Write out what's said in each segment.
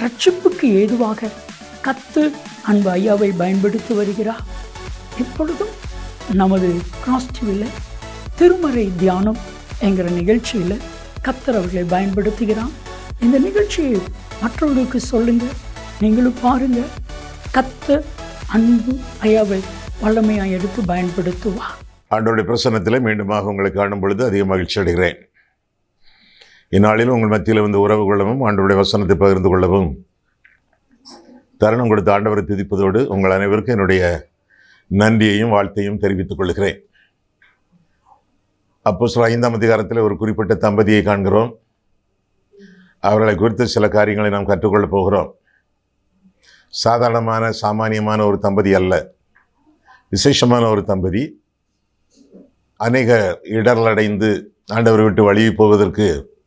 ரட்சிப்புக்கு ஏதுவாக கத்து அன்பு ஐயாவை பயன்படுத்தி வருகிறார். இப்பொழுதும் நமது கிராஸ்டிவில் திருமறை தியானம் என்கிற நிகழ்ச்சியில் கத்தர் அவர்களை பயன்படுத்துகிறான் இந்த நிகழ்ச்சியை மற்றவர்களுக்கு சொல்லுங்கள். நீங்களும் பாருங்க கத்த அன்பு ஐயாவை வல்லமையாக எடுத்து பயன்படுத்துவா ஆண்டோடைய பிரசனத்தில் மீண்டுமாக உங்களை காணும் பொழுது அதிக மகிழ்ச்சி அடைகிறேன். இந்நாளிலும் உங்கள் மத்தியில் வந்து உறவு கொள்ளவும் ஆண்டவருடைய வசனத்தை பகிர்ந்து கொள்ளவும். தருணம் கொடுத்த ஆண்டவரை துதிப்பதோடு உங்கள் அனைவருக்கும் என்னுடைய நன்றியையும் வாழ்த்தையும் தெரிவித்துக் கொள்கிறேன். அப்போ சில ஐந்தாம் அதிகாரத்தில் ஒரு குறிப்பிட்ட தம்பதியை காண்கிறோம். அவர்களை குறித்த சில காரியங்களை நாம் கற்றுக்கொள்ளப் போகிறோம். சாதாரணமான சாமானியமான ஒரு தம்பதி அல்ல. விசேஷமான ஒரு தம்பதி. அநேக இடர்லடைந்து ஆண்டவரை விட்டு வழி போவதற்கு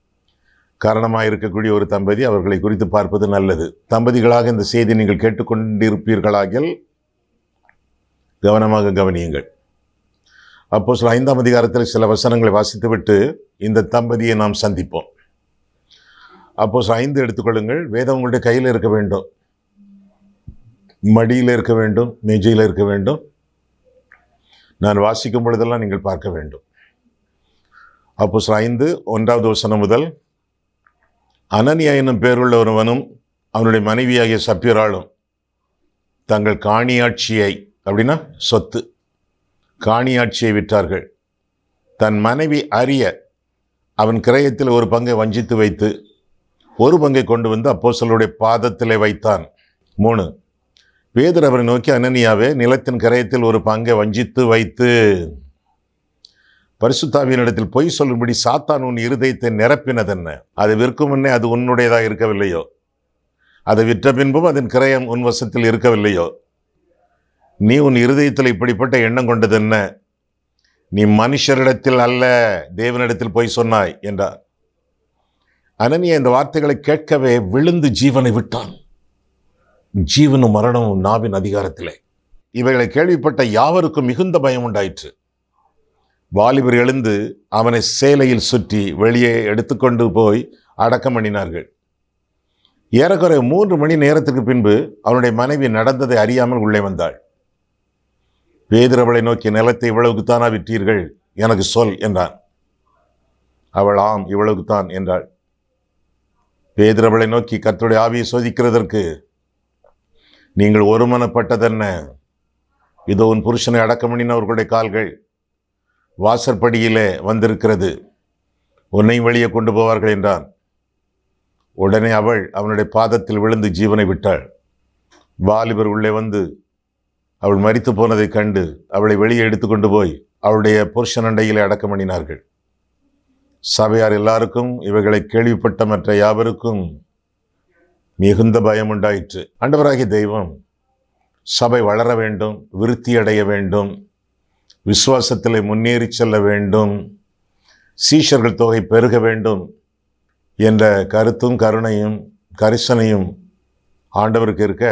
காரணமாக இருக்கக்கூடிய ஒரு தம்பதி அவர்களை குறித்து பார்ப்பது நல்லது. தம்பதிகளாக இந்த செய்தி நீங்கள் கேட்டுக்கொண்டிருப்பீர்களாகில் கவனமாக கவனியுங்கள். அப்போ சில ஐந்தாம் அதிகாரத்தில் சில வசனங்களை வாசித்துவிட்டு இந்த தம்பதியை நாம் சந்திப்போம். அப்போ ஐந்து எடுத்துக்கொள்ளுங்கள். வேதம் உங்களுடைய கையில் இருக்க வேண்டும். மடியில் இருக்க வேண்டும். மேஜையில் இருக்க வேண்டும். நான் வாசிக்கும் பொழுதெல்லாம் நீங்கள் பார்க்க வேண்டும். அப்போ ஐந்து ஒன்றாவது வசனம் முதல் அனனியா என்னும் பேருள்ள ஒருவனும் அவனுடைய மனைவியாகிய சப்பியராளும் தங்கள் காணியாட்சியை அப்படின்னா சொத்து காணியாட்சியை விற்றார்கள். தன் மனைவி அறிய அவன் கிரயத்தில் ஒரு பங்கை வஞ்சித்து வைத்து ஒரு பங்கை கொண்டு வந்து அப்போசலுடைய பாதத்திலே வைத்தான். மூணு பேதர் அவரை நோக்கி அனனியாவே நிலத்தின் கரையத்தில் ஒரு பங்கை வஞ்சித்து வைத்து பரிசுத்தாவியனிடத்தில் பொய் சொல்லும்படி சாத்தான் உன் இருதயத்தை நிரப்பினதென்ன? அது விற்கும் முன்னே அது உன்னுடையதாக இருக்கவில்லையோ? அதை விற்ற பின்பும் அதன் கிரயம் உன் வசத்தில் இருக்கவில்லையோ? நீ உன் இருதயத்தில் இப்படிப்பட்ட எண்ணம் கொண்டதென்ன? நீ மனுஷரிடத்தில் அல்ல தேவனிடத்தில் போய் சொன்னாய் என்றார். அனனியா இந்த வார்த்தைகளை கேட்கவே விழுந்து ஜீவனை விட்டான். ஜீவனும் மரணமும் நாவின் அதிகாரத்திலே. இவைகளை கேள்விப்பட்ட யாவருக்கும் மிகுந்த பயம் உண்டாயிற்று. வாலிபர் எழுந்து அவனை சேலையில் சுற்றி வெளியே எடுத்துக்கொண்டு போய் அடக்கம் பண்ணினார்கள். ஏறக்குறைய மூன்று மணி நேரத்துக்கு பின்பு அவனுடைய மனைவி நடந்ததை அறியாமல் உள்ளே வந்தாள். வேதிரவளை நோக்கி நிலத்தை இவ்வளவுக்குத்தானா விற்றீர்கள்? எனக்கு சொல் என்றான். அவள் ஆம் இவ்வளவுக்குத்தான் என்றாள். பேதிரவளை நோக்கி கர்த்தருடைய ஆவியை சோதிக்கிறதற்கு நீங்கள் ஒருமனப்பட்டதென்ன? இதோ உன் புருஷனை அடக்கம் பண்ணினவர்களுடைய கால்கள். வாசற்படியிலே வந்திருக்கிறது. உன்னை வெளியே கொண்டு போவார்கள் என்றான். உடனே அவள் அவனுடைய பாதத்தில் விழுந்து ஜீவனை விட்டாள். வாலிபர் உள்ளே வந்து அவள் மறித்து போனதைக் கண்டு அவளை வெளியே எடுத்துக்கொண்டு போய் அவளுடைய புருஷன் அண்டையிலே அடக்கம் பண்ணினார்கள். சபையார் எல்லாருக்கும் இவைகளை கேள்விப்பட்ட மற்ற யாவருக்கும் மிகுந்த பயம் உண்டாயிற்று. அண்டவராகிய தெய்வம் சபை வளர வேண்டும் விருத்தி அடைய வேண்டும். விசுவாசத்தில் முன்னேறி செல்ல வேண்டும். சீஷர்கள் தொகை பெருக வேண்டும் என்ற கருத்தும் கருணையும் கரிசனையும் ஆண்டவருக்கு இருக்க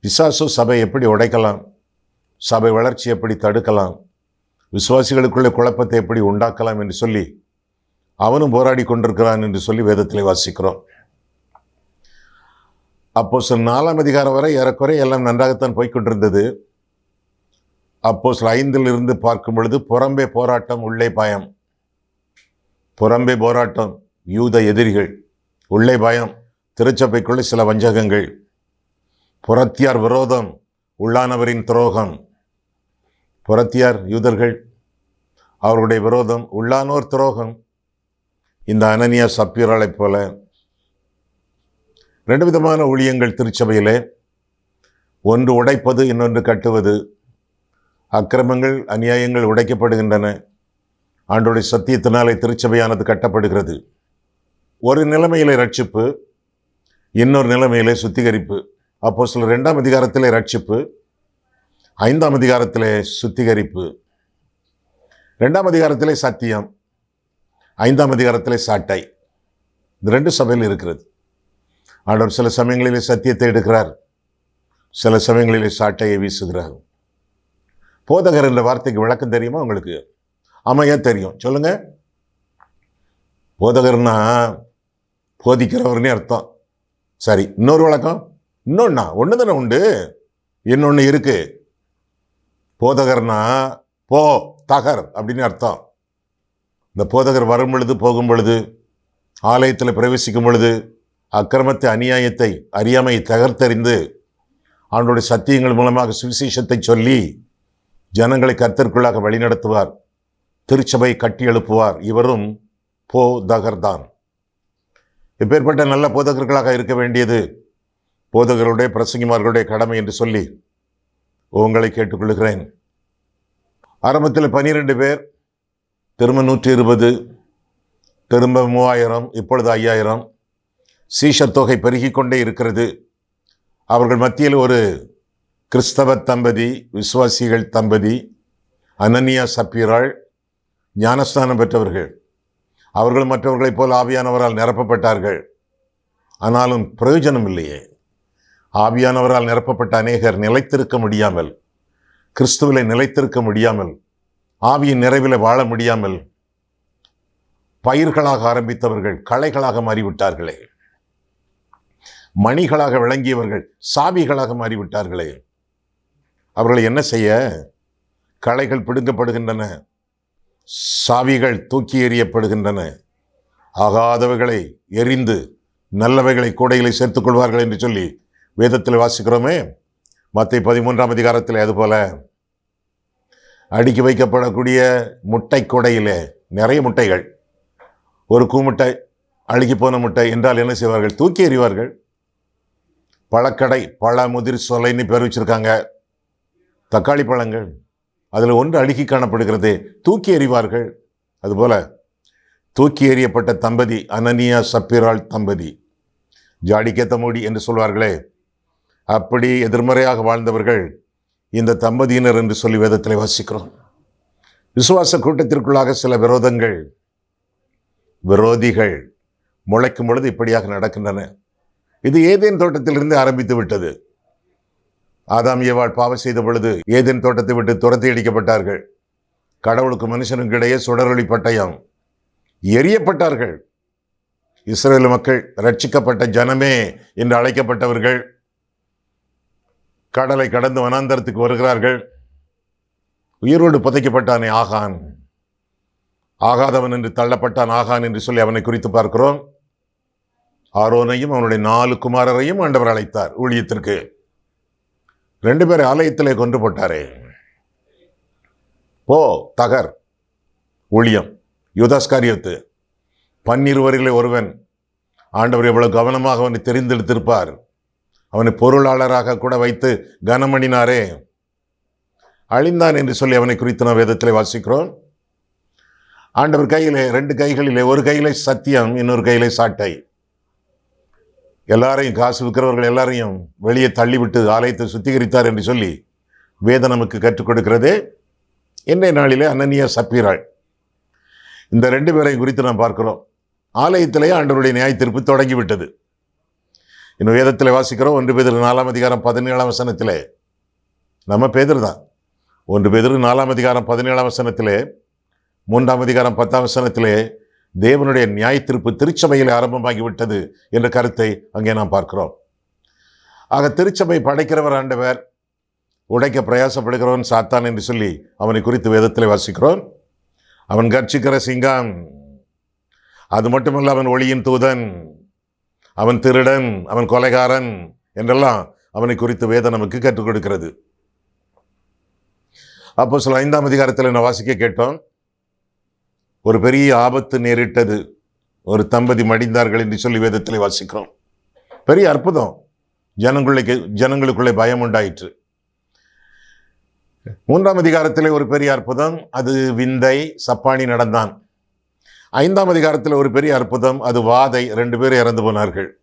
பிசாசு சபை எப்படி உடைக்கலாம்? சபை வளர்ச்சி எப்படி தடுக்கலாம்? விசுவாசிகளுக்குள்ள குழப்பத்தை எப்படி உண்டாக்கலாம் என்று சொல்லி அவனும் போராடி கொண்டிருக்கிறான் என்று சொல்லி வேதத்தில் வாசிக்கிறோம். அப்போ சில நாலாம் அதிகாரம் வரை ஏறக்குறை எல்லாம் நன்றாகத்தான் போய்க்கொண்டிருந்தது அப்போ சில ஐந்தில் இருந்து பார்க்கும் பொழுது புறம்பே போராட்டம் உள்ளே பயம். புறம்பே போராட்டம் யூத எதிரிகள் உள்ளே பயம். திருச்சபைக்குள்ளே சில வஞ்சகங்கள். புறத்தியார் விரோதம் உள்ளானவரின் துரோகம். புறத்தியார் யூதர்கள் அவர்களுடைய விரோதம் உள்ளானோர் துரோகம். இந்த அனனியா சப்பீராளைப் போல ரெண்டு விதமான ஊழியங்கள் திருச்சபையிலே. ஒன்று உடைப்பது இன்னொன்று கட்டுவது. அக்கிரமங்கள் அநியாயங்கள் உடைக்கப்படுகின்றன. ஆண்டோடைய சத்தியத்தினாலே திருச்சபையானது கட்டப்படுகிறது. ஒரு நிலைமையிலே ரட்சிப்பு இன்னொரு நிலைமையிலே சுத்திகரிப்பு. அப்போ சில ரெண்டாம் அதிகாரத்திலே ரட்சிப்பு ஐந்தாம் அதிகாரத்திலே சுத்திகரிப்பு. ரெண்டாம் அதிகாரத்திலே சத்தியம் ஐந்தாம் அதிகாரத்திலே சாட்டை. இந்த ரெண்டு சபையில் இருக்கிறது. ஆண்டவர் சில சமயங்களிலே சத்தியத்தை எடுக்கிறார். சில சமயங்களிலே சாட்டையை வீசுகிறார். போதகர் என்ற வார்த்தைக்கு விளக்கம் தெரியுமா உங்களுக்கு? அமைய தெரியும். சொல்லுங்க. போதகர்னா போதிக்கிறவர்னே அர்த்தம். சரி இன்னொரு வழக்கம். இன்னொன்னா ஒன்று தானே உண்டு? இன்னொன்று இருக்கு. போதகர்னா போ தகர் அப்படின்னு அர்த்தம். இந்த போதகர் வரும் பொழுது போகும் பொழுது ஆலயத்தில் பிரவேசிக்கும் பொழுது அக்கிரமத்தை அநியாயத்தை அறியாமையை தகர்த்தறிந்து அவனுடைய சத்தியங்கள் மூலமாக சுவிசேஷத்தை சொல்லி ஜனங்களை கர்த்தருக்குள்ளாக வழிநடத்துவார். திருச்சபை கட்டி எழுப்புவார். இவரும் போதகர்தான் இப்பேற்பட்ட நல்ல போதகர்களாக இருக்க வேண்டியது போதகருடைய பிரசங்கிமார்களுடைய கடமை என்று சொல்லி உங்களை கேட்டுக்கொள்கிறேன். ஆரம்பத்தில் பனிரெண்டு பேர் திரும்ப நூற்றி இருபது திரும்ப மூவாயிரம் இப்பொழுது ஐயாயிரம். சீஷர் தொகை பெருகிக்கொண்டே இருக்கிறது. அவர்கள் மத்தியில் ஒரு கிறிஸ்தவ தம்பதி விசுவாசிகள் தம்பதி அனன்யா சப்பீராள் ஞானஸ்தானம் பெற்றவர்கள். அவர்கள் மற்றவர்களைப் போல் ஆவியானவரால் நிரப்பப்பட்டார்கள். ஆனாலும் பிரயோஜனம் இல்லையே. ஆவியானவரால் நிரப்பப்பட்ட அநேகர் நிலைத்திருக்க முடியாமல் கிறிஸ்துவிலை நிலைத்திருக்க முடியாமல் ஆவியின் நிறைவில் வாழ முடியாமல் பயிர்களாக ஆரம்பித்தவர்கள் களைகளாக மாறிவிட்டார்களே. மணிகளாக விளங்கியவர்கள் சாவிகளாக மாறிவிட்டார்களே. அவர்களை என்ன செய்ய? களைகள் பிடுங்கப்படுகின்றன. சாவிகள் தூக்கி எறியப்படுகின்றன. ஆகாதவைகளை எரிந்து நல்லவைகளை கூடைகளை சேர்த்துக் கொள்வார்கள் என்று சொல்லி வேதத்தில் வாசிக்கிறோமே. மத்திய பதிமூன்றாம் அதிகாரத்தில் அதுபோல. அடுக்கி வைக்கப்படக்கூடிய முட்டை கூடையிலே நிறைய முட்டைகள். ஒரு கூமுட்டை அழுகி போன முட்டை என்றால் என்ன செய்வார்கள்? தூக்கி எறிவார்கள். பழக்கடை பழ முதிர் சொலைன்னு பேர் வச்சிருக்காங்க. தக்காளி பழங்கள் அதில் ஒன்று அழுகி காணப்படுகிறது தூக்கி எறிவார்கள். அதுபோல தூக்கி எறியப்பட்ட தம்பதி அனனியா சப்பிராள் தம்பதி ஜாடிக்கேத்த மோடி என்று சொல்வார்களே. அப்படி எதிர்மறையாக வாழ்ந்தவர்கள் இந்த தம்பதியினர் என்று சொல்லி வேதத்தில் வாசிக்கிறோம். விசுவாச கூட்டத்திற்குள்ளாக சில விரோதங்கள் விரோதிகள் முளைக்கும் பொழுது இப்படியாக நடக்கின்றன. இது ஏதேன் தோட்டத்திலிருந்து ஆரம்பித்து விட்டது. ஆதாம் ஏவாள் பாவம் செய்த பொழுது ஏதேன் தோட்டத்தை விட்டு துரத்தி அடிக்கப்பட்டார்கள். கடவுளுக்கு மனுஷனுக்கு இடையே சுடரொளி பட்டயம். எரியப்பட்டார்கள். இஸ்ரேல் மக்கள் ரட்சிக்கப்பட்ட ஜனமே என்று அழைக்கப்பட்டவர்கள். கடலை கடந்து வனாந்தரத்துக்கு வருகிறார்கள். உயிரோடு புதைக்கப்பட்டானே ஆகான். ஆகாதவன் என்று தள்ளப்பட்டான் ஆகான் என்று சொல்லி அவனை குறித்து பார்க்கிறோம். ஆரோனையும் அவனுடைய நாலு குமாரரையும் ஆண்டவர் அழைத்தார் ஊழியத்திற்கு. ரெண்டு பேர் ஆலயத்திலே கொன்று போட்டாரே. போ தகர் ஊழியம் யுதாஸ்காரியத்து. பன்னிருவரிலே ஒருவன். ஆண்டவர் எவ்வளவு கவனமாக அவனை தெரிந்தெடுத்திருப்பார். அவனை பொருளாளராக கூட வைத்து கனமணினாரே. அழிந்தான் என்று சொல்லி அவனை குறித்து நாம் வேதத்தில் வாசிக்கிறோம். ஆண்டவர் கையிலே ரெண்டு கைகளிலே ஒரு கையிலே சத்தியம் இன்னொரு கையிலே சாட்டை. எல்லாரையும் காசு விற்கிறவர்கள் எல்லாரையும் வெளியே தள்ளிவிட்டு ஆலயத்தை சுத்திகரித்தார் என்று சொல்லி வேதம் நமக்கு கற்றுக் கொடுக்கிறதே. இன்றைய நாளிலே அனனியா சப்பீராள். இந்த ரெண்டு பேரை குறித்து நாம் பார்க்கிறோம். ஆலயத்திலேயே ஆண்டவருடைய நியாய தீர்ப்பு தொடங்கிவிட்டது. இன்னும் வேதத்தில் வாசிக்கிறோம். ஒன்று பேதர் நாலாம் அதிகாரம் பதினேழாம் வசனத்தில். நம்ம பேதர் தான். ஒன்று பேதர் நாலாம் அதிகாரம் பதினேழாம் வசனத்தில் மூன்றாம் அதிகாரம் பத்தாம் வசனத்திலே தேவனுடைய நியாய தீர்ப்பு திருச்சபையில் ஆரம்பமாகிவிட்டது என்ற கருத்தை அங்கே நாம் பார்க்கிறோம். ஆக திருச்சபை படைக்கிறவர் ஆண்டவர் உடைக்க பிரயாசப்படுகிறவன் சாத்தான் என்று சொல்லி அவனை குறித்து வேதத்தில் வாசிக்கிறோம். அவன் கர்ச்சிக்கிற சிங்கம் அது மட்டுமல்ல அவன் ஒளியின் தூதன் அவன் திருடன் அவன் கொலைகாரன் என்றெல்லாம் அவனை குறித்து வேதம் நமக்கு கற்றுக் கொடுக்கிறது. அப்போ சில ஐந்தாம் அதிகாரத்தில் நான் வாசிக்க கேட்டோம். ஒரு பெரிய ஆபத்து நேரிட்டது. ஒரு தம்பதி மடிந்தார்கள் என்று சொல்லி வேதத்தில் வாசிக்கிறோம். பெரிய அற்புதம். ஜனங்களுக்கு ஜனங்களுக்குள்ளே பயம் உண்டாயிற்று. மூன்றாம் அதிகாரத்தில் ஒரு பெரிய அற்புதம். அது விந்தை சப்பானி நடந்தான். ஐந்தாம் அதிகாரத்தில் ஒரு பெரிய அற்புதம். அது வாதை. ரெண்டு பேர் இறந்து போனார்கள்.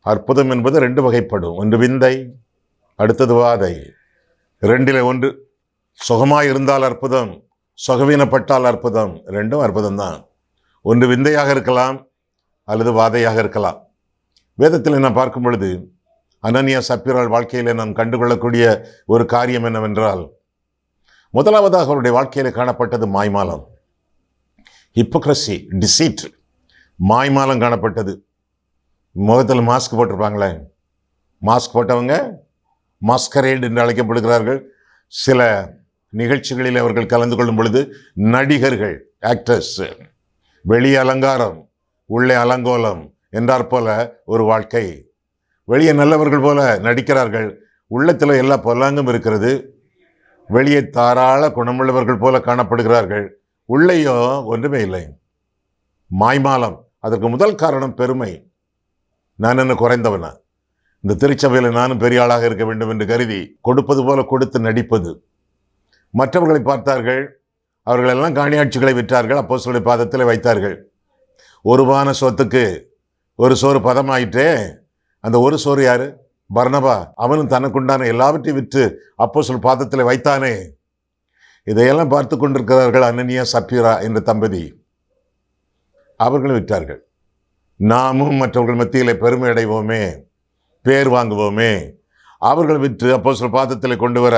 அற்புதம் என்பது ரெண்டு வகைப்படும். ஒன்று விந்தை அடுத்தது வாதை. ரெண்டில் ஒன்று சுகமாக இருந்தால் அற்புதம். சுகவீனப்பட்டால் அற்புதம் ரெண்டும் அற்புதம் தான் ஒன்று விந்தையாக இருக்கலாம் அல்லது வாதையாக இருக்கலாம். வேதத்தில் நான் பார்க்கும் பொழுது அனன்யா சப்பிரால் வாழ்க்கையில் நாம் கண்டுகொள்ளக்கூடிய ஒரு காரியம் என்னவென்றால் முதலாவதாக அவருடைய வாழ்க்கையில் காணப்பட்டது மாய்மாலம். ஹிப்போக்ரஸி டிசீட் மாய்மாலம் காணப்பட்டது. முகத்தில் மாஸ்க் போட்டிருப்பாங்களே? மாஸ்க் போட்டவங்க மாஸ்கரேட் என்று அழைக்கப்படுகிறார்கள். சில நிகழ்ச்சிகளில் அவர்கள் கலந்து கொள்ளும் பொழுது நடிகர்கள் ஆக்டர்ஸ் வெளி அலங்காரம் உள்ளே அலங்கோலம் என்றார் போல ஒரு வாழ்க்கை. வெளியே நல்லவர்கள் போல நடிக்கிறார்கள். உள்ளத்தில் எல்லா பொல்லாங்கும் இருக்கிறது. வெளியே தாராள குணமுள்ளவர்கள் போல காணப்படுகிறார்கள். உள்ளேயோ ஒன்றுமே இல்லை. மாய்மாலம் அதற்கு முதல் காரணம் பெருமை. நான் என்ன குறைந்தவனா. இந்த திருச்சபையில் நானும் பெரிய ஆளாக இருக்க வேண்டும் என்று கருதி கொடுப்பது போல கொடுத்து நடிப்பது. மற்றவர்களை பார்த்தார்கள் அவர்கள் எல்லாம் காணியாட்சிகளை விற்றார்கள் அப்போ சொல்லி பாதத்தில் வைத்தார்கள். ஒருபான சொத்துக்கு ஒரு சோறு பதமாயிட்டே அந்த ஒரு சோறு யாரு? பர்ணபா அவனும் தனக்குண்டான எல்லாவற்றையும் விற்று அப்போ சொல் பாதத்தில் வைத்தானே. இதையெல்லாம் பார்த்து கொண்டிருக்கிறார்கள் அனனியா சப்பீரா என்ற தம்பதி. அவர்களும் விற்றார்கள். நாமும் மற்றவர்கள் மத்தியிலே பெருமை அடைவோமே பேர் வாங்குவோமே. அவர்கள் விற்று அப்போ சொல் பாதத்தில் கொண்டு வர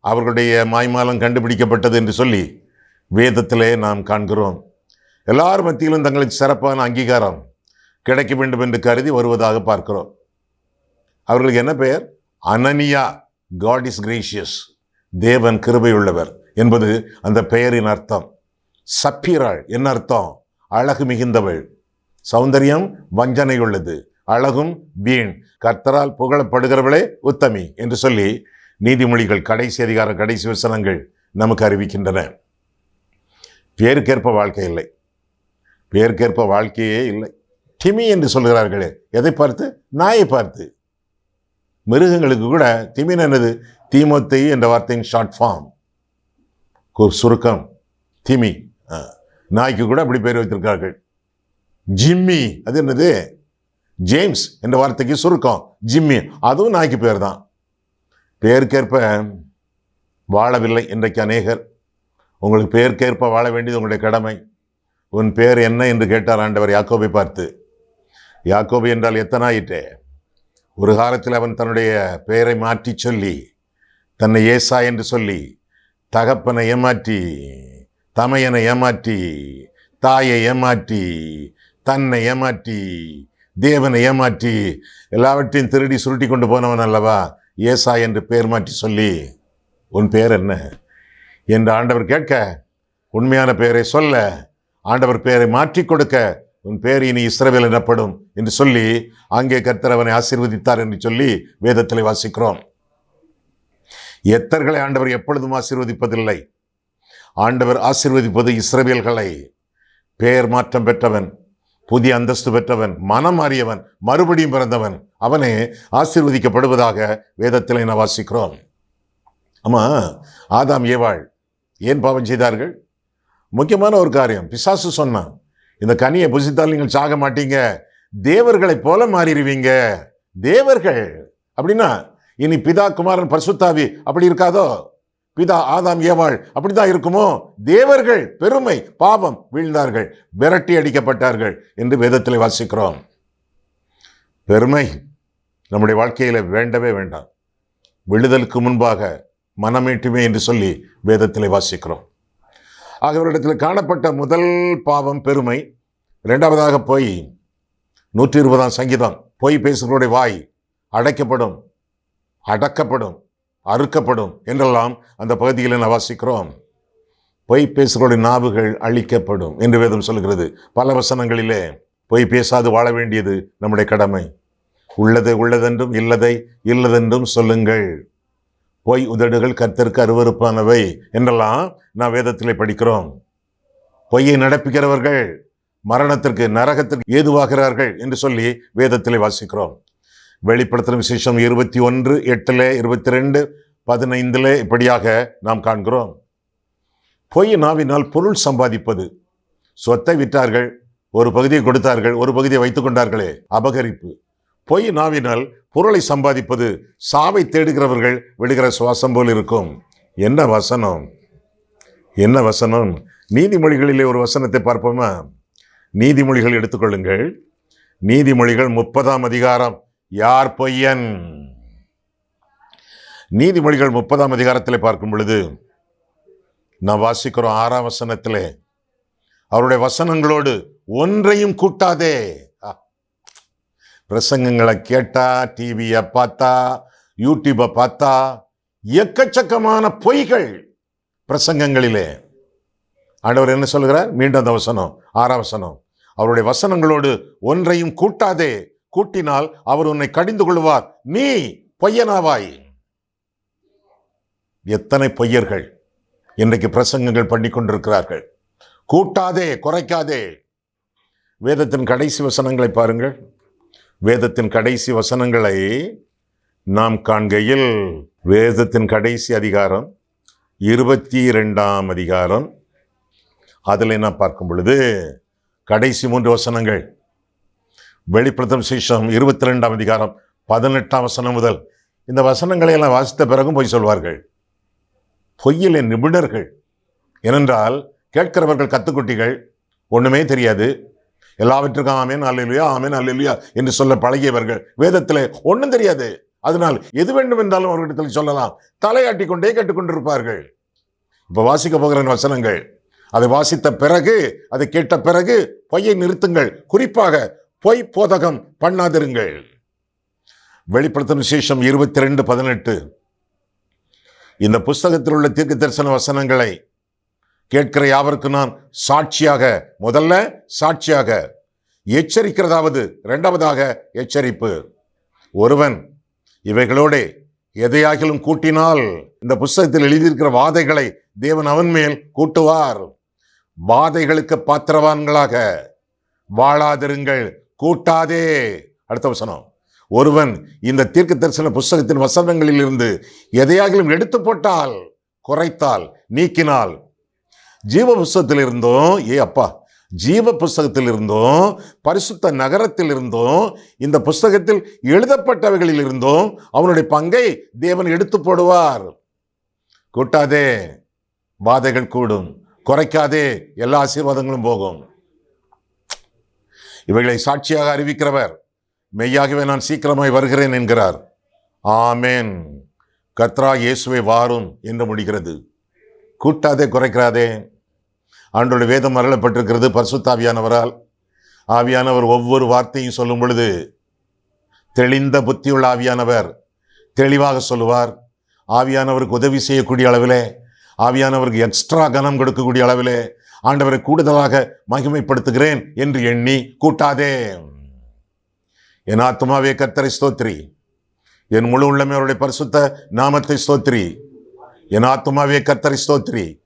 அவர்களுடைய மாய்மாலம் கண்டுபிடிக்கப்பட்டது என்று சொல்லி வேதத்திலே நாம் காண்கிறோம். எல்லார் மத்தியிலும் தங்களுக்கு சிறப்பான அங்கீகாரம் கிடைக்க வேண்டும் என்று கருதி வருவதாக பார்க்கிறோம். அவர்களுக்கு என்ன பெயர்? அனனியா காட் இஸ் கிரேஷியஸ் தேவன் கிருபையுள்ளவர் என்பது அந்த பெயரின் அர்த்தம். சப்பீராள் என்ன அர்த்தம்? அழகு மிகுந்தவள். சௌந்தரியம் வஞ்சனை உள்ளது அழகும் வீண். கர்த்தரால் புகழப்படுகிறவளே உத்தமி என்று சொல்லி நீதிமொழிகள் கடைசி அதிகாரம் கடைசி வசனங்கள் நமக்கு அறிவிக்கின்றன. பேருக்கேற்ப வாழ்க்கை இல்லை. பேருக்கேற்ப வாழ்க்கையே இல்லை. திமி என்று சொல்கிறார்களே எதை பார்த்து? நாயை பார்த்து. மிருகங்களுக்கு கூட திமின் என்னது? தீமோத்தை என்ற வார்த்தையின் ஷார்ட் ஃபார்ம் சுருக்கம். திமி. ஆ. நாய்க்கு கூட அப்படி பேர் வைத்திருக்கார்கள் ஜிம்மி. அது என்னது? ஜேம்ஸ் என்ற வார்த்தைக்கு சுருக்கம். ஜிம்மி. அதுவும் நாய்க்கு பேர் தான் பெயர்க்கேற்ப வாழவில்லை இன்றைக்கு அநேகர். உங்களுக்கு பெயர்க்கேற்ப வாழ வேண்டியது உங்களுடைய கடமை. உன் பெயர் என்ன என்று கேட்டார் ஆண்டவர் யாக்கோபை பார்த்து யாக்கோபு என்றால் எத்தனாயிட்டே ஒரு காலத்தில் அவன் தன்னுடைய பெயரை மாற்றி சொல்லி தன்னை ஏசா என்று சொல்லி தகப்பனை ஏமாற்றி தமையனை ஏமாற்றி தாயை ஏமாற்றி தன்னை ஏமாற்றி தேவனை ஏமாற்றி எல்லாவற்றையும் திருடி சுருட்டி கொண்டு போனவன் அல்லவா? ஏசா என்று பெயர் மாற்றி சொல்லி உன் பேர் என்ன? என்று ஆண்டவர் கேட்க உண்மையான பெயரை சொல்ல ஆண்டவர் பெயரை மாற்றி கொடுக்க உன் பேர் இனி இஸ்ரவேல் எனப்படும் என்று சொல்லி அங்கே கர்த்தர் அவனை ஆசீர்வதித்தார் என்று சொல்லி வேதத்தில் வாசிக்கிறோம். எத்தர்களை ஆண்டவர் எப்பொழுதும் ஆசீர்வதிப்பதில்லை. ஆண்டவர் ஆசீர்வதிப்பது இஸ்ரவேல்களை பெயர் மாற்றம் பெற்றவன். புதிய அந்தஸ்து பெற்றவன் மனம் மாறியவன் மறுபடியும் பிறந்தவன் அவனே ஆசீர்வதிக்கப்படுவதாக வேதத்தில் நான் வாசிக்கிறோம். ஆமா ஆதாம் ஏவாள் ஏன் பாவம் செய்தார்கள்? முக்கியமான ஒரு காரியம். பிசாசு சொன்னான் இந்த கனியை புசித்தால் நீங்கள் சாக மாட்டீங்க. தேவர்களைப் போல மாறிடுவீங்க. தேவர்கள். அப்படின்னா இனி பிதா குமாரன் பர்சுத்தாவி அப்படி இருக்காதோ? பிதா ஆதாம் ஏவாள் அப்படிதான் இருக்குமோ? தேவர்கள் பெருமை பாவம் வீழ்ந்தார்கள் விரட்டி அடிக்கப்பட்டார்கள் என்று வேதத்தில் வாசிக்கிறோம். பெருமை நம்முடைய வாழ்க்கையில் வேண்டவே வேண்டாம். விழுதலுக்கு முன்பாக மனமீட்டுமே என்று சொல்லி வேதத்தில் வாசிக்கிறோம். ஆகவரிடத்தில் காணப்பட்ட முதல் பாவம் பெருமை ரெண்டாவதாக போய் நூற்றி இருபதாம் சங்கீதம் பொய் பேசுகிறவருடைய வாய் அடைக்கப்படும் அடக்கப்படும் அறுக்கப்படும் என்றெல்லாம் அந்த பகுதியில் நான் வாசிக்கிறோம். பொய் பேசுகிறவருடைய நாவுகள் அழிக்கப்படும் என்று வேதம் சொல்கிறது பல வசனங்களிலே பொய் பேசாது வாழ வேண்டியது நம்முடைய கடமை. உள்ளதை உள்ளதென்றும் இல்லதை இல்லதென்றும் சொல்லுங்கள். பொய் உதடுகள் கர்த்தருக்கு அருவருப்பானவை என்றெல்லாம் நான் வேதத்திலே படிக்கிறோம். பொய்யை நடப்பிக்கிறவர்கள் மரணத்திற்கு நரகத்திற்கு ஏதுவாகிறார்கள் என்று சொல்லி வேதத்திலே வாசிக்கிறோம். வெளிப்படுத்தின விசேஷம் இருபத்தி ஒன்று எட்டுல இருபத்தி ரெண்டு பதினைந்தில் இப்படியாக நாம் காண்கிறோம். பொய் நாவினால் பொருள் சம்பாதிப்பது. சொத்தை விற்றார்கள் ஒரு பகுதியை கொடுத்தார்கள் ஒரு பகுதியை வைத்துக் கொண்டார்களே அபகரிப்பு. பொய் நாவினால் பொருளை சம்பாதிப்பது சாவை தேடுகிறவர்கள் விடுகிற சுவாசம் போல் இருக்கும். என்ன வசனம்? என்ன வசனம்? நீதிமொழிகளிலே ஒரு வசனத்தை பார்ப்போமா? நீதிமொழிகள் எடுத்துக்கொள்ளுங்கள் நீதிமொழிகள் முப்பதாம் அதிகாரம் யார் பொய்யன்? நீதிமொழிகள் முப்பதாம் அதிகாரத்தில் பார்க்கும் பொழுது நான் வாசிக்கிறோம் ஆறாம் வசனத்திலே அவருடைய வசனங்களோடு ஒன்றையும் கூட்டாதே. ஆ. பிரசங்கங்களை கேட்டா டிவியை பார்த்தா யூடியூப்பை பார்த்தா எக்கச்சக்கமான பொய்கள் பிரசங்கங்களிலே. ஆண்டவர் என்ன சொல்கிறார் மீண்டும் அந்த வசனம் ஆறாம் வசனம். அவருடைய வசனங்களோடு ஒன்றையும் கூட்டாதே. கூட்டினால் அவர் உன்னை கடிந்து கொள்வார். நீ பொய்யனாவாய். எத்தனை பொய்யர்கள் இன்றைக்கு பிரசங்கங்கள் பண்ணி கொண்டிருக்கிறார்கள். கூட்டாதே குறைக்காதே. வேதத்தின் கடைசி வசனங்களை பாருங்கள். வேதத்தின் கடைசி வசனங்களை நாம் காண்கையில் வேதத்தின் கடைசி அதிகாரம் இருபத்தி ரெண்டாம் அதிகாரம். அதில் என்ன பார்க்கும் பொழுது கடைசி மூன்று வசனங்கள். வெளிப்படுத்தும் விசேஷம் இருபத்தி ரெண்டாம் அதிகாரம் பதினெட்டாம் வசனம் முதல். இந்த வசனங்களை எல்லாம் வாசித்த பிறகும் பொய் சொல்வார்கள். பொய்யிலே நிபுணர்கள். ஏனென்றால் கேட்கிறவர்கள் கத்துக்குட்டிகள். ஒன்றுமே தெரியாது. எல்லாவற்றுக்கும் ஆமேன் அல்லையா ஆமேன் அல்லையா என்று சொல்ல பழகியவர்கள். வேதத்தில் ஒன்றும் தெரியாது. அதனால் எது வேண்டும் என்றாலும் அவர்களிடத்தில் சொல்லலாம். தலையாட்டி கொண்டே கேட்டுக்கொண்டிருப்பார்கள். இப்போ வாசிக்க போகிற வசனங்கள். அதை வாசித்த பிறகு அதை கேட்ட பிறகு பொய்யை நிறுத்துங்கள். குறிப்பாக பொய் போதகம் பண்ணாதிருங்கள். வெளிப்படுத்தின விசேஷம் இருபத்தி ரெண்டு பதினெட்டு. இந்த புஸ்தகத்தில் உள்ள தீர்க்க தரிசன வசனங்களை கேட்கிற யாவருக்கு நான் சாட்சியாக முதல்ல சாட்சியாக எச்சரிக்கிறதாவது இரண்டாவதாக எச்சரிப்பு. ஒருவன் இவைகளோடே எதையாகிலும் கூட்டினால் இந்த புஸ்தகத்தில் எழுதியிருக்கிற வாதைகளை தேவன் அவன் மேல் கூட்டுவார். வாதைகளுக்கு பாத்திரவான்களாக வாழாதிருங்கள். கூட்டாதே. அடுத்த வசனம். ஒருவன் இந்த தீர்க்க தரிசன புஸ்தகத்தின் வசனங்களில் இருந்து எதையாகிலும் எடுத்து போட்டால் குறைத்தால் நீக்கினால். ஜீவ புஸ்தகத்திலிருந்தும் ஏ அப்பா ஜீவ புஸ்தகத்திலிருந்தும் பரிசுத்த நகரத்திலிருந்தும் இந்த புஸ்தகத்தில் எழுதப்பட்டவைகளில் இருந்தும் அவனுடைய பங்கை தேவன் எடுத்து போடுவார். கூட்டாதே பாதைகள் கூடும். குறைக்காதே எல்லா ஆசீர்வாதங்களும் போகும். இவைகளை சாட்சியாக அறிவிக்கிறவர். மெய்யாகவே நான் சீக்கிரமாய் வருகிறேன் என்கிறார். ஆமேன். கத்ரா இயேசுவை வாரும் என்று முடிகிறது. கூட்டாதே குறைக்கிறாதே. ஆண்டோட வேதம் அருளப்பட்டிருக்கிறது. பரிசுத்தாவியானவரால் ஆவியானவர் ஒவ்வொரு வார்த்தையும் சொல்லும் பொழுது தெளிந்த புத்தியுள்ள ஆவியானவர் தெளிவாக சொல்லுவார். ஆவியானவருக்கு உதவி செய்யக்கூடிய அளவிலே ஆவியானவருக்கு எக்ஸ்ட்ரா கனம் கொடுக்கக்கூடிய அளவிலே ஆண்டவரை கூடுதலாக மகிமைப்படுத்துகிறேன் என்று எண்ணி கூட்டாதே. என் ஆத்மாவே கத்தரை ஸ்தோத்ரி என் முழு உள்ளமே அவருடைய பரிசுத்த நாமத்தை ஸ்தோத்ரி என் ஆத்மாவே கத்தரை ஸ்தோத்ரி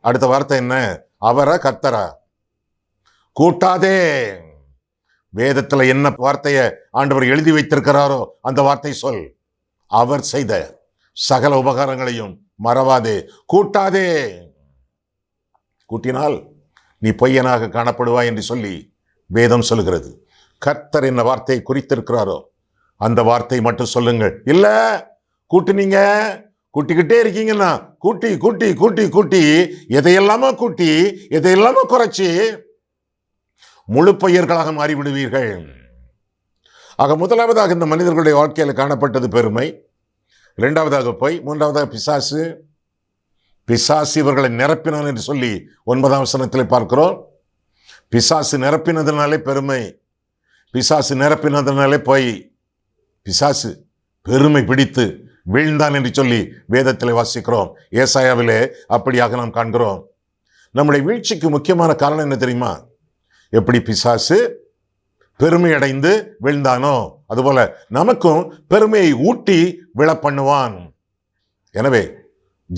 அடுத்த வார்த்தை என்ன? அவரா கத்தரா கூட்டாதே. வேதத்துல என்ன வார்த்தையை ஆண்டவர் எழுதி வைத்திருக்கிறாரோ அந்த வார்த்தை சொல். அவர் செய்த சகல உபகாரங்களையும் மறவாதே. கூட்டாதே. கூட்டினால் நீ பொய்யனாக காணப்படுவாய் என்று சொல்லி வேதம் சொல்லுகிறது கர்த்தர் என்ன வார்த்தையை குறித்திருக்கிறாரோ அந்த வார்த்தை மட்டும் சொல்லுங்கள். இல்லை கூட்டுனீங்க கூட்டிக்கிட்டே இருக்கீங்கன்னா கூட்டி கூட்டி கூட்டி கூட்டி எதையெல்லாமோ கூட்டி எதையெல்லாமோ குறைச்சி முழு பையர்களாக மாறிவிடுவீர்கள். ஆக முதலாவதாக இந்த மனிதர்களுடைய வாழ்க்கையில் காணப்பட்டது பெருமை. இரண்டாவதாக போய் மூன்றாவதாக பிசாசு பிசாசு இவர்களை நிரப்பினான் என்று சொல்லி ஒன்பதாம் வசனத்தில் பார்க்கிறோம். பிசாசு நிரப்பினதுனாலே பெருமை. பிசாசு நிரப்பினதுனாலே போய் பிசாசு பெருமை பிடித்து வீழ்ந்தான் என்று சொல்லி வேதத்தில் வாசிக்கிறோம். ஏசாயாவிலே அப்படியாக நாம் காண்கிறோம். நம்முடைய வீழ்ச்சிக்கு முக்கியமான காரணம் என்ன தெரியுமா? எப்படி பிசாசு பெருமை அடைந்து வீழ்ந்தானோ? அதுபோல நமக்கும் பெருமையை ஊட்டி விழ பண்ணுவான் எனவே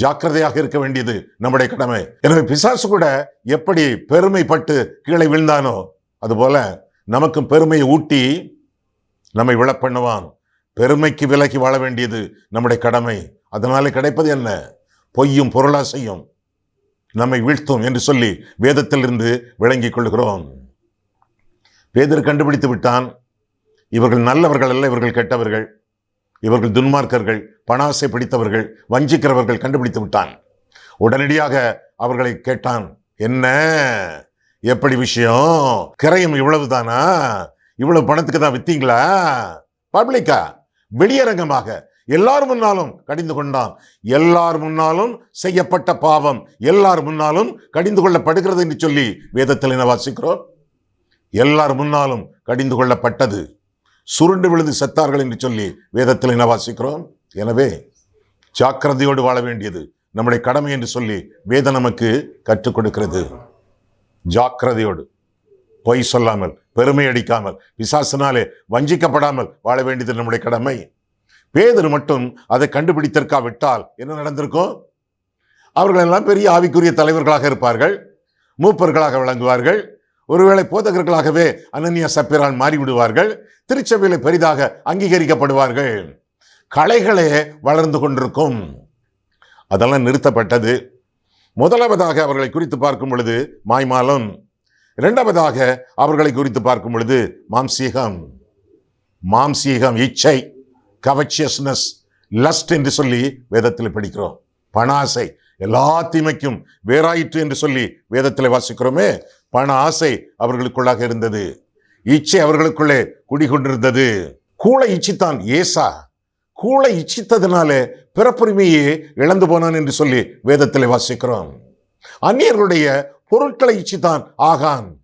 ஜாக்கிரதையாக இருக்க வேண்டியது நம்முடைய கடமை. எனவே பிசாசு கூட எப்படி பெருமைப்பட்டு கீழே விழுந்தானோ அதுபோல நமக்கும் பெருமையை ஊட்டி நம்மை விழ பண்ணுவான் பெருமைக்கு விலகி வாழ வேண்டியது நம்முடைய கடமை. அதனாலே கிடைப்பது என்ன? பொய்யும் பொருளாசையும் நம்மை வீழ்த்தும் என்று சொல்லி வேதத்திலிருந்து விளங்கிக் கொள்கிறோம். வேதர் கண்டுபிடித்து விட்டான் இவர்கள் நல்லவர்கள் அல்ல இவர்கள் கெட்டவர்கள். இவர்கள் துன்மார்க்கர்கள் பணாசை பிடித்தவர்கள் வஞ்சிக்கிறவர்கள் கண்டுபிடித்து விட்டான். உடனடியாக அவர்களை கேட்டான் என்ன? எப்படி விஷயம்? கிரயம் இவ்வளவுதானா? இவ்வளவு பணத்துக்கு தான் வித்தீங்களா? பப்ளிக்கா? வெளியரங்கமாக. எல்லார் முன்னாலும் கடிந்து கொண்டான். எல்லார் முன்னாலும் செய்யப்பட்ட பாவம் எல்லார் முன்னாலும் கடிந்து கொள்ளப்படுகிறது என்று சொல்லி வேதத்தில் என்ன வாசிக்கிறோம்? எல்லார் முன்னாலும் கடிந்து கொள்ளப்பட்டது. சுருண்டு விழுந்து செத்தார்கள் என்று சொல்லி வேதத்தில் என்ன வாசிக்கிறோம்? எனவே ஜாக்கிரதையோடு வாழ வேண்டியது நம்முடைய கடமை என்று சொல்லி வேதம் நமக்கு கற்றுக் கொடுக்கிறது. ஜாக்கிரதையோடு. பொய் சொல்லாமல் பெருமை அடிக்காமல் விசாசனாலே வஞ்சிக்கப்படாமல் வாழ வேண்டியது நம்முடைய கடமை. பேதர் மட்டும் அதை கண்டுபிடித்திருக்காவிட்டால் என்ன நடந்திருக்கும்? அவர்கள் எல்லாம் பெரிய ஆவிக்குரிய தலைவர்களாக இருப்பார்கள் மூப்பர்களாக விளங்குவார்கள் ஒருவேளை போதகர்களாகவே அனன்யா சப்பிரால் மாறிவிடுவார்கள் திருச்சபையில பெரிதாக அங்கீகரிக்கப்படுவார்கள். கலைகளே வளர்ந்து கொண்டிருக்கும். அதெல்லாம் நிறுத்தப்பட்டது. முதலாவதாக அவர்களை குறித்து பார்க்கும் பொழுது மாய்மாலம் இரண்டாவதாக அவர்களை குறித்து பார்க்கும் பொழுது மாம்சீகம். மாம்சீகம் இச்சை கவச்சியஸ்னஸ் லஸ்ட் என்று சொல்லி வேதத்தில் படிக்கிறோம். பணாசை எல்லா தீமைக்கும் வேறாயிற்று என்று சொல்லி வேதத்தில் வாசிக்கிறோமே. பண ஆசை அவர்களுக்குள்ளாக இருந்தது. இச்சை அவர்களுக்குள்ளே குடிகொண்டிருந்தது. கூளை இச்சித்தான் ஏசா. கூளை இச்சித்ததினாலே பிறப்புரிமையே இழந்து போனான் என்று சொல்லி வேதத்தில் வாசிக்கிறோம். அந்நியர்களுடைய பொருட்களை இச்சித்தான் ஆகான்.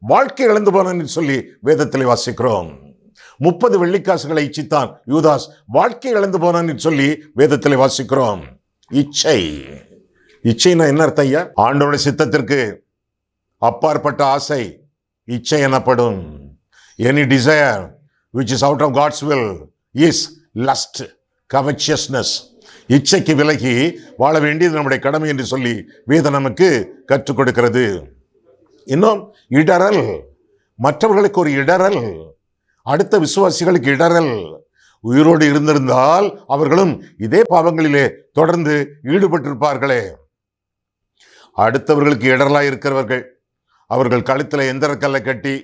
வாழ்க்கை இழந்து போனான் என்று சொல்லி வேதத்தில் வாசிக்கிறோம். முப்பது வெள்ளிக்காசுகளை இச்சித்தான் யூதாஸ். வாழ்க்கை இழந்து போனான் என்று சொல்லி வேதத்தில் வாசிக்கிறோம். இச்சை. இச்சைனா என்ன அர்த்தம் ஐயா? ஆண்டோட சித்தத்திற்கு அப்பாற்பட்ட ஆசை இச்சை எனப்படும். Any desire which is out of god's will is lust covetousness இச்சைக்கு விலகி வாழ வேண்டியது நம்முடைய கடமை என்று சொல்லி வேத நமக்கு கற்றுக் கொடுக்கிறது. இன்னும் இடரல் மற்றவர்களுக்கு ஒரு இடரல் அடுத்த விசுவாசிகளுக்கு இடரல் உயிரோடு இருந்திருந்தால் அவர்களும் இதே பாவங்களிலே தொடர்ந்து ஈடுபட்டிருப்பார்களே. அடுத்தவர்களுக்கு இடரலாய் இருக்கிறவர்கள் அவர்கள் கழுத்தில் எந்திரக்கல்லை கட்டி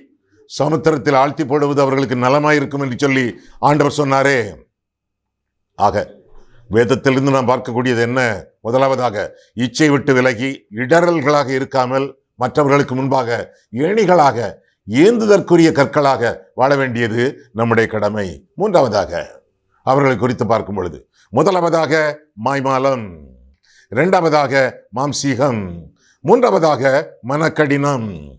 சமுத்திரத்தில் ஆழ்த்தி போடுவது அவர்களுக்கு நலமாயிருக்கும் என்று சொல்லி ஆண்டவர் சொன்னாரே. ஆக வேதத்திலிருந்து நாம் பார்க்கக்கூடியது என்ன? முதலாவதாக இச்சை விட்டு விலகி இடரல்களாக இருக்காமல் மற்றவர்களுக்கு முன்பாக ஏணிகளாக ஏந்துதற்குரிய கற்களாக வாழ வேண்டியது நம்முடைய கடமை. மூன்றாவதாக அவர்களை குறித்து பார்க்கும் பொழுது முதலாவதாக மாய்மாலம் இரண்டாவதாக மாம்சீகம் மூன்றாவதாக மனக்கடினம்.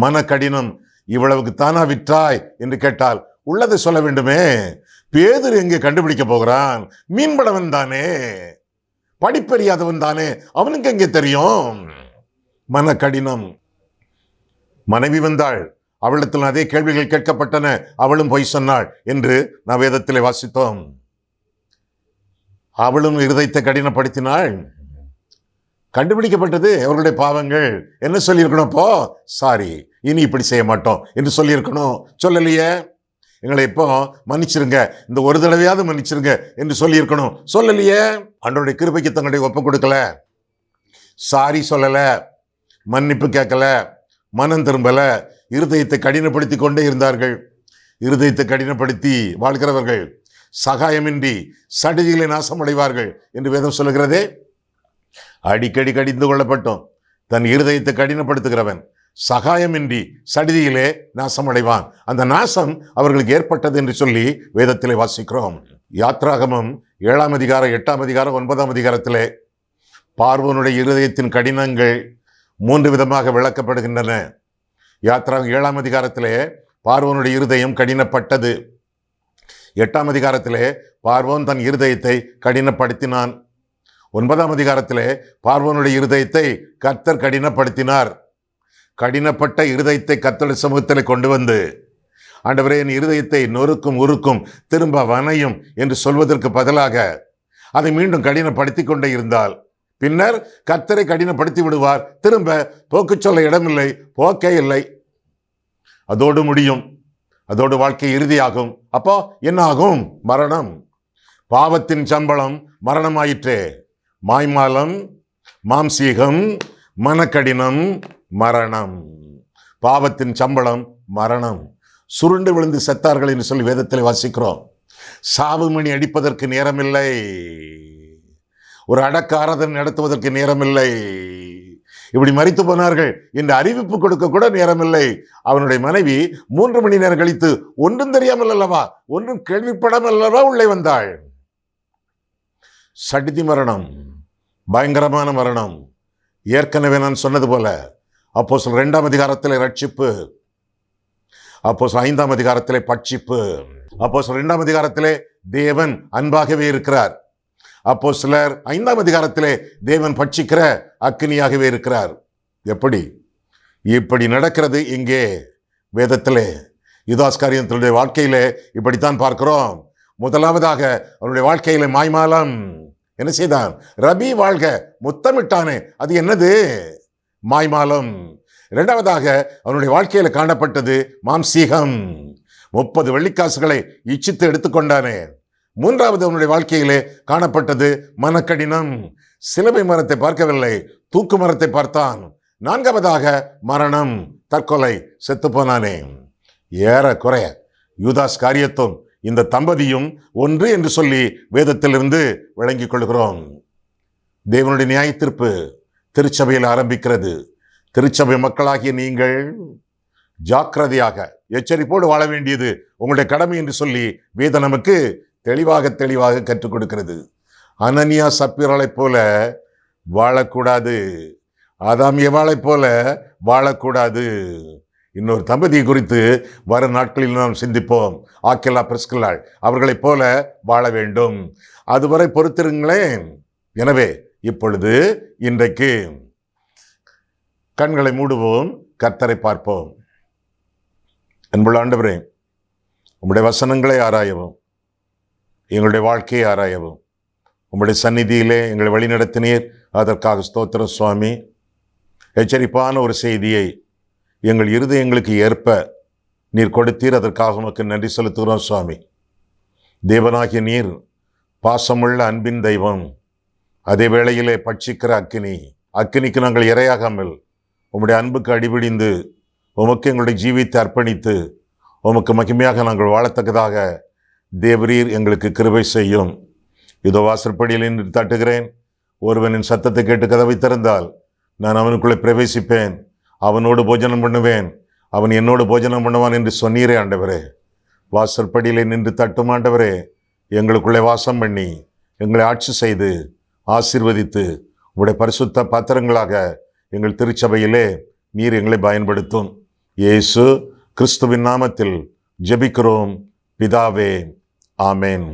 மனக்கடினம். இவ்வளவுக்கு தானா விற்றாய் என்று கேட்டால் உள்ளதை சொல்ல வேண்டுமே. பேதர் எங்கே கண்டுபிடிக்க போகிறான்? மீன்படவன் தானே. படிப்பறியாதவன் தானே. அவனுக்கு எங்கே தெரியும்? மனக்கடினம். மனைவி வந்தாள். அவளிடத்தில் அதே கேள்விகள் கேட்கப்பட்டன. அவளும் பொய் சொன்னாள் என்று நான் வேதத்திலே வாசித்தோம். அவளும் இருதயத்தை கடினப்படுத்தினாள். கண்டுபிடிக்கப்பட்டது அவர்களுடைய பாவங்கள். என்ன சொல்லியிருக்கணும் இப்போ சாரி இனி இப்படி செய்ய மாட்டோம் என்று சொல்லியிருக்கணும். சொல்லலையே? எங்களை இப்போ மன்னிச்சிருங்க. இந்த ஒரு தடவையாவது மன்னிச்சிருங்க என்று சொல்லியிருக்கணும். சொல்லலையே? அன்றோடைய கிருபைக்கு தங்களுடைய ஒப்பு கொடுக்கல. சாரி சொல்லலை. மன்னிப்பு கேட்கல. மனம் திரும்பலை. இருதயத்தை கடினப்படுத்தி கொண்டே இருந்தார்கள். இருதயத்தை கடினப்படுத்தி வாழ்கிறவர்கள். சகாயமின்றி சடுதிகளை நாசமடைவார்கள் என்று வேதம் சொல்லுகிறதே. அடிக்கடி கடிந்து கொள்ளப்பட்டோம். தன் இருதயத்தை கடினப்படுத்துகிறவன். சகாயமின்றி சடிதியிலே நாசமடைவான். அந்த நாசம் அவர்களுக்கு ஏற்பட்டது என்று சொல்லி வேதத்திலே வாசிக்கிறோம். யாத்ராகமம் ஏழாம் அதிகாரம் எட்டாம் அதிகாரம் ஒன்பதாம் அதிகாரத்திலே பார்வனுடைய இருதயத்தின் கடினங்கள் மூன்று விதமாக விளக்கப்படுகின்றன. யாத்ரா ஏழாம் அதிகாரத்திலே பார்வனுடைய இருதயம் கடினப்பட்டது. எட்டாம் அதிகாரத்திலே பார்வோன் தன் இருதயத்தை கடினப்படுத்தினான். ஒன்பதாம் அதிகாரத்திலே பார்வனுடைய இருதயத்தை கர்த்தர் கடினப்படுத்தினார். கடினப்பட்ட இருதயத்தை கர்த்தருடைய சமூகத்தில் கொண்டு வந்து ஆண்டவரே என் இருதயத்தை நொறுக்கும் உருக்கும் திரும்ப வனையும் என்று சொல்வதற்கு பதிலாக அதை மீண்டும் கடினப்படுத்தி கொண்டே இருந்தால் பின்னர் கர்த்தரை கடினப்படுத்தி விடுவார். திரும்ப போக்குச் சொல்ல இடமில்லை போக்கே இல்லை. அதோடு முடியும் அதோடு வாழ்க்கை இறுதியாகும். அப்போ என்ன ஆகும் மரணம். பாவத்தின் சம்பளம் மரணமாயிற்றே. மாய்மாலம் மாம்சீகம் மனக்கடினம் மரணம். பாவத்தின் சம்பளம் மரணம். சுருண்டு விழுந்து செத்தார்கள் என்று சொல்லி வேதத்தில் வாசிக்கிறோம். சாவு மணி அடிப்பதற்கு நேரமில்லை. ஒரு அடக்க ஆராதனை நடத்துவதற்கு நேரமில்லை. இப்படி மறித்து போனார்கள் என்று அறிவிப்பு கொடுக்க கூட நேரமில்லை. அவனுடைய மனைவி மூன்று மணி நேரம் கழித்து ஒன்றும் தெரியாமல் அல்லவா ஒன்றும் கேள்விப்படாமல் அல்லவா உள்ளே வந்தாள். சடிதி மரணம். பயங்கரமான மரணம். ஏற்கனவே நான் சொன்னது போல அப்போ சொல் ரெண்டாம் அதிகாரத்தில் ரட்சிப்பு அப்போ சொல் ஐந்தாம் அதிகாரத்திலே பட்சிப்பு அப்போ சொல் ரெண்டாம் அதிகாரத்திலே தேவன் அன்பாகவே இருக்கிறார். அப்போ சிலர் ஐந்தாம் அதிகாரத்திலே தேவன் பட்சிக்கிற அக்னியாகவே இருக்கிறார். எப்படி? இப்படி நடக்கிறது இங்கே வேதத்திலே. யுதாஸ்காரியத்தினுடைய வாழ்க்கையிலே இப்படித்தான் பார்க்கிறோம். முதலாவதாக அவனுடைய வாழ்க்கையில மாய்மாலம் என்ன செய்தான்? ரபி வாழ்க முத்தமிட்டானே. அது என்னது? மாய்மாலம். இரண்டாவதாக அவனுடைய வாழ்க்கையில் காணப்பட்டது மாம்சீகம். முப்பது வெள்ளிக்காசுகளை இச்சித்து எடுத்துக்கொண்டானே. மூன்றாவது அவனுடைய வாழ்க்கையிலே காணப்பட்டது மனக்கடினம். சிலுவை மரத்தை பார்க்கவில்லை தூக்கு மரத்தை பார்த்தான். நான்காவதாக மரணம் தற்கொலை செத்து போனானே குறைய யூதாஸ் காரியத்தும் இந்த தம்பதியும் ஒன்று என்று சொல்லி வேதத்திலிருந்து விளங்கிக் கொள்கிறோம். தேவனுடைய நியாயத்தீர்ப்பு திருச்சபையில் ஆரம்பிக்கிறது. திருச்சபை மக்களாகிய நீங்கள் ஜாக்கிரதையாக எச்சரிப்போடு வாழ வேண்டியது உங்களுடைய கடமை என்று சொல்லி வேதம் நமக்கு தெளிவாக தெளிவாக கற்றுக் கொடுக்கிறது. அனனியா சப்பீரலைப் போல வாழக்கூடாது. ஆதாம் எவாளைப் போல வாழக்கூடாது. இன்னொரு தம்பதியை குறித்து வரும் நாட்களில் நாம் சிந்திப்போம். ஆக்கிலா பிரிஸ்கலாள் அவர்களைப் போல வாழ வேண்டும். அதுவரை பொறுத்திருங்களேன். எனவே இப்பொழுது இன்றைக்கு கண்களை மூடுவோம் கர்த்தரை பார்ப்போம். அன்புள்ள ஆண்டவரே உம்முடைய வசனங்களை ஆராயவும். எங்களுடைய வாழ்க்கையை ஆராயவும். உம்முடைய சந்நிதியிலே எங்களை வழிநடத்தினீர். அதற்காக ஸ்தோத்திரம் சுவாமி. எச்சரிப்பான ஒரு செய்தியை எங்கள் இருதயங்களுக்கு ஏற்ப நீர் கொடுத்தீர். அதற்காக உமக்கு நன்றி செலுத்துகிறோம் சுவாமி. தேவனாகிய நீர் பாசமுள்ள அன்பின் தெய்வம். அதே வேளையிலே பட்சிக்கிற அக்கினி. அக்கினிக்கு நாங்கள் இரையாகாமல் உம்முடைய அன்புக்கு அடிபிடிந்து உமக்கு எங்களுடைய ஜீவித்தை அர்ப்பணித்து உமக்கு மகிமையாக நாங்கள் வாழத்தக்கதாக தேவரீர் எங்களுக்கு கிருபை செய்யும். இதோ வாசற்படியில் நின்று தட்டுகிறேன். ஒருவனின் சத்தத்தை கேட்டு கதவை திறந்தால் நான் அவனுக்குள்ளே பிரவேசிப்பேன். அவனோடு போஜனம் பண்ணுவேன். அவன் என்னோடு போஜனம் பண்ணுவான் என்று சொன்னீரே ஆண்டவரே. வாசற்படியிலே நின்று தட்டும் ஆண்டவரே. எங்களுக்குள்ளே வாசம் பண்ணி எங்களை ஆட்சி செய்து ஆசிர்வதித்து உடைய பரிசுத்த பாத்திரங்களாக எங்கள் திருச்சபையிலே நீர் எங்களை பயன்படுத்தும். இயேசு கிறிஸ்துவின் நாமத்தில் ஜெபிக்கிறோம். பிதாவே ஆமேன்.